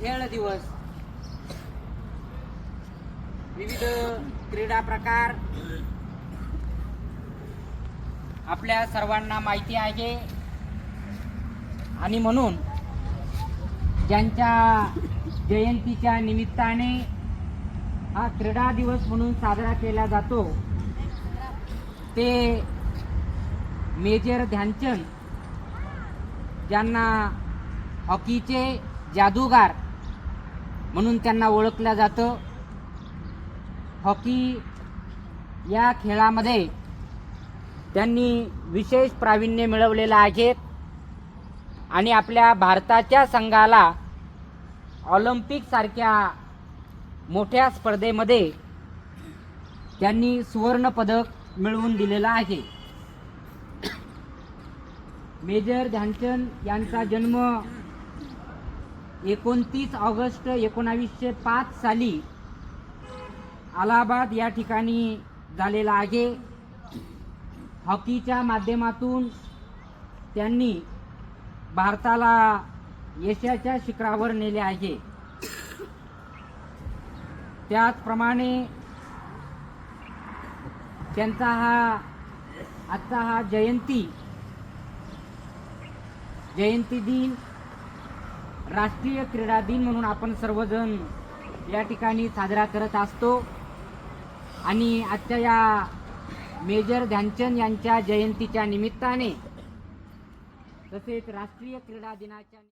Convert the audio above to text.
खेळ दिवस. विविध क्रीडा प्रकार. आपल्या सर्वांना माहिती आहे. आणि म्हणून ज्यांच्या जयंतीच्या निमित्ताने हा क्रीडा दिवस म्हणून साजरा केला जातो ते मेजर ध्यानचंद ज्यांना हॉकीचे जादूगार म्हणून त्यांना ओळखलं जातं. हॉकी या खेळामध्ये त्यांनी विशेष प्रावीण्य मिळवलेलं आहे. आणि आपल्या भारताच्या संघाला ऑलिम्पिकसारख्या मोठ्या स्पर्धेमध्ये त्यांनी सुवर्णपदक मिळवून दिलेलं आहे. मेजर ध्यानचंद यांचा जन्म एकोणतीस ऑगस्ट एकोणावीसशे पाच साली अलाहाबाद या ठिकाणी झालेला आहे. हॉकीच्या माध्यमातून त्यांनी भारताला यशाच्या शिखरावर नेले आहे. त्याचप्रमाणे त्यांचा हा आजचा हा जयंती जयंती दिन राष्ट्रीय क्रीडा दिन म्हणून आपण सर्वजण या ठिकाणी साजरा करत असतो. आणि आजच्या या मेजर ध्यानचंद यांच्या जयंतीच्या निमित्ताने तसेच राष्ट्रीय क्रीडा दिनाच्या